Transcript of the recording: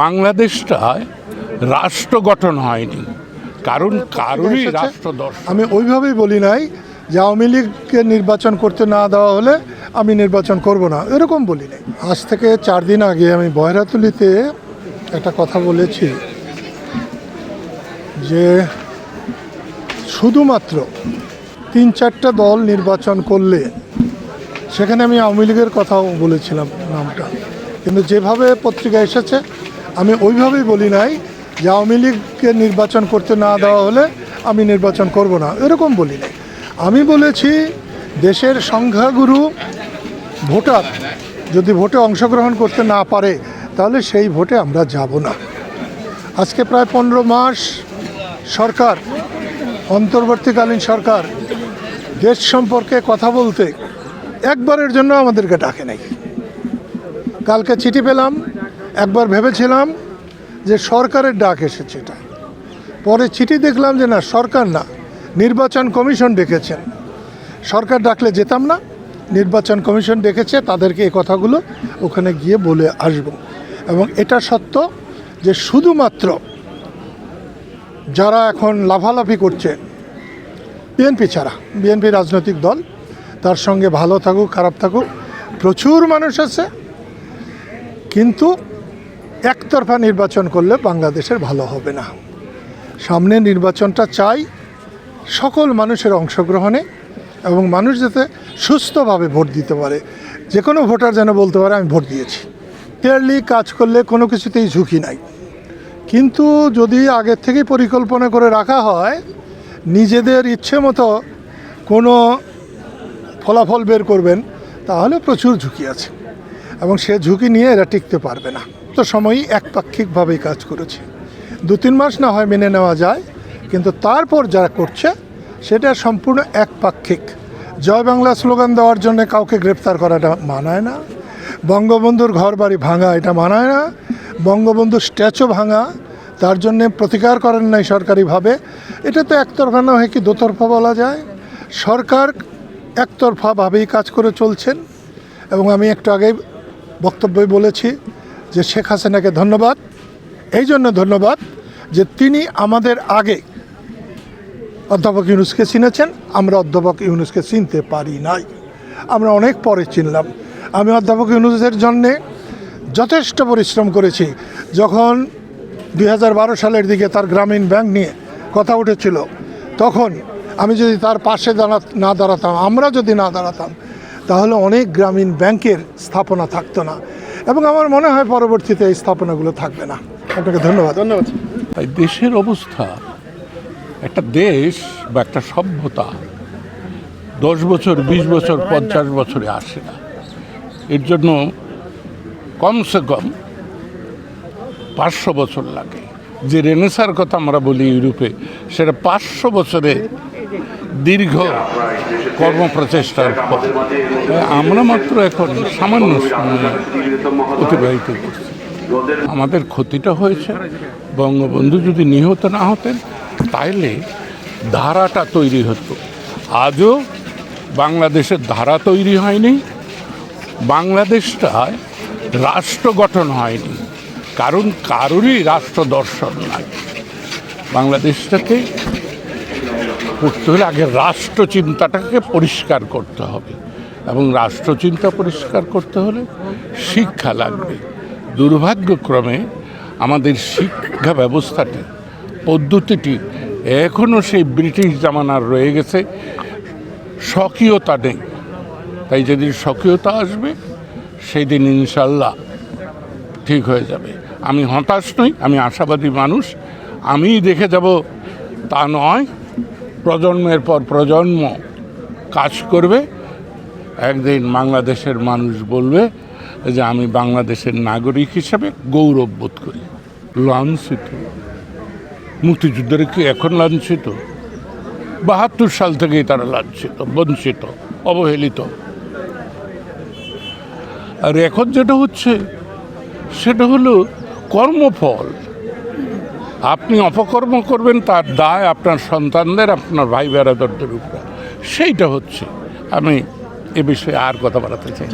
বাংলাদেশটায় রাষ্ট্র গঠন হয়নি। কারণ কারোরই। রাষ্ট্র দর্শন আমি ওইভাবেই বলি নাই যে আওয়ামী লীগকে নির্বাচন করতে না দেওয়া হলে আমি নির্বাচন করব না। এরকম বলি নাই। আজ থেকে চার দিন আগে আমি বয়রাতুলিতে একটা কথা বলেছি যে শুধুমাত্র তিন চারটা দল নির্বাচন করলে সেখানে আমি আওয়ামী লীগের কথাও বলেছিলাম নামটা। কিন্তু যেভাবে পত্রিকা এসেছে আমি ওইভাবেই বলি নাই যে আওয়ামী লীগকে নির্বাচন করতে না দেওয়া হলে আমি নির্বাচন করব না। এরকম বলি নাই। আমি বলেছি, দেশের সংখ্যাগুরু ভোটার যদি ভোটে অংশগ্রহণ করতে না পারে, তাহলে সেই ভোটে আমরা যাব না। আজকে প্রায় পনেরো মাস সরকার, অন্তর্বর্তীকালীন সরকার, দেশ সম্পর্কে কথা বলতে একবারের জন্য আমাদেরকে ডাকে নাই। কালকে চিঠি পেলাম একবার ভেবেছিলাম যে সরকারের ডাক এসেছে এটা। পরে চিঠি দেখলাম যে না, সরকার না, নির্বাচন কমিশন ডেকেছেন। সরকার ডাকলে যেতাম না, নির্বাচন কমিশন ডেকেছে, তাদেরকে এই কথাগুলো ওখানে গিয়ে বলে আসব। এবং এটা সত্য যে শুধুমাত্র যারা এখন লাভালাভি করছে বিএনপি ছাড়া বিএনপি রাজনৈতিক দল, তার সঙ্গে ভালো থাকুক, খারাপ থাকুক, প্রচুর মানুষ আছে। কিন্তু একতরফা নির্বাচন করলে বাংলাদেশের ভালো হবে না। সামনে নির্বাচনটা চাই সকল মানুষের অংশগ্রহণে এবং মানুষ যাতে সুস্থভাবে ভোট দিতে পারে। যে কোনো ভোটার যেন বলতে পারে, আমি ভোট দিয়েছি। ক্লিয়ারলি কাজ করলে কোনো কিছুতেই ঝুঁকি নাই। কিন্তু যদি আগের থেকেই পরিকল্পনা করে রাখা হয়, নিজেদের ইচ্ছে মতো কোনো ফলাফল বের করবেন, তাহলে প্রচুর ঝুঁকি আছে। এবং সে ঝুঁকি নিয়ে এরা টিকতে পারবে না। তো সময়ই একপাক্ষিকভাবেই কাজ করেছে। দু তিন মাস না হয় মেনে নেওয়া যায়, কিন্তু তারপর যারা করছে, সেটা সম্পূর্ণ একপাক্ষিক। জয় বাংলা স্লোগান দেওয়ার জন্য কাউকে গ্রেপ্তার করাটা মানায় না। বঙ্গবন্ধুর ঘর বাড়ি ভাঙা এটা মানায় না। বঙ্গবন্ধুর স্ট্যাচু ভাঙা, তার জন্যে প্রতিকার করেন নাই সরকারিভাবে। এটা তো একতরফা না হয় কি দোতরফা বলা যায়? সরকার একতরফাভাবেই কাজ করে চলছেন। এবং আমি একটু আগেই বক্তব্যে বলেছি যে শেখ হাসিনাকে ধন্যবাদ, এই জন্য ধন্যবাদ যে তিনি আমাদের আগে অধ্যাপক ইউনুসকে চিনেছেন, আমরা অধ্যাপক ইউনুসকে চিনতে পারি নাই। আমরা অনেক পরে চিনলাম। আমি অধ্যাপক ইউনুসের জন্যে যথেষ্ট পরিশ্রম করেছি। যখন দুই হাজার বারো সালের দিকে তার গ্রামীণ ব্যাংক নিয়ে কথা উঠেছিল, তখন আমি যদি তার পাশে দাঁড়া না দাঁড়াতাম, আমরা যদি না দাঁড়াতাম, তাহলে অনেক গ্রামীণ ব্যাংকের স্থাপনা থাকতো না। এবং আমার মনে হয় পরবর্তীতে এই স্থাপনাগুলো থাকবে না। আপনাকে ধন্যবাদ। ধন্যবাদ। তাই দেশের অবস্থা একটা দেশ বা একটা সভ্যতা দশ বছর বিশ বছর পঞ্চাশ বছরে আসে না। এর জন্য কমসে কম পাঁচশো বছর লাগে। যে রেনেসার কথা আমরা বলি ইউরোপে সেটা পাঁচশো বছরে দীর্ঘ কর্মপ্রচেষ্টার পর। আমরা মাত্র এখন সামান্য সময় অতিবাহিত করছি। আমাদের ক্ষতিটা হয়েছে। বঙ্গবন্ধু যদি নিহত না হতেন, তাইলে ধারাটা তৈরি হতো। আজও বাংলাদেশের ধারা তৈরি হয়নি। বাংলাদেশটায় রাষ্ট্র গঠন হয়নি। কারণ কারোরই রাষ্ট্র দর্শন নাই। বাংলাদেশটাকে করতে হলে আগে রাষ্ট্রচিন্তাটাকে পরিষ্কার করতে হবে এবং রাষ্ট্রচিন্তা পরিষ্কার করতে হলে শিক্ষা লাগবে। দুর্ভাগ্যক্রমে আমাদের শিক্ষা ব্যবস্থাটি, পদ্ধতিটি এখনও সেই ব্রিটিশ জামানার রয়ে গেছে। স্বকীয়তা নেই। তাই যেদিন স্বকীয়তা আসবে সেই দিন ইনশাল্লাহ ঠিক হয়ে যাবে। আমি হতাশ নই, আমি আশাবাদী মানুষ। আমি দেখে যাব, তা নয়। প্রজন্মের পর প্রজন্ম কাজ করবে। একদিন বাংলাদেশের মানুষ বলবে যে, আমি বাংলাদেশের নাগরিক হিসাবে গৌরব বোধ করি। লাঞ্ছিত। মুক্তিযুদ্ধের কি এখন লাঞ্ছিত? বাহাত্তর সাল থেকেই তারা লাঞ্ছিত, বঞ্চিত, অবহেলিত। আর এখন যেটা হচ্ছে, সেটা হলো কর্মফল। আপনি অপকর্ম করবেন, তার দায় আপনার সন্তানদের, আপনার ভাই বেড়াদরদের উপরে সেইটা হচ্ছে আমি এ বিষয়ে আর কথা বলাতে চাই।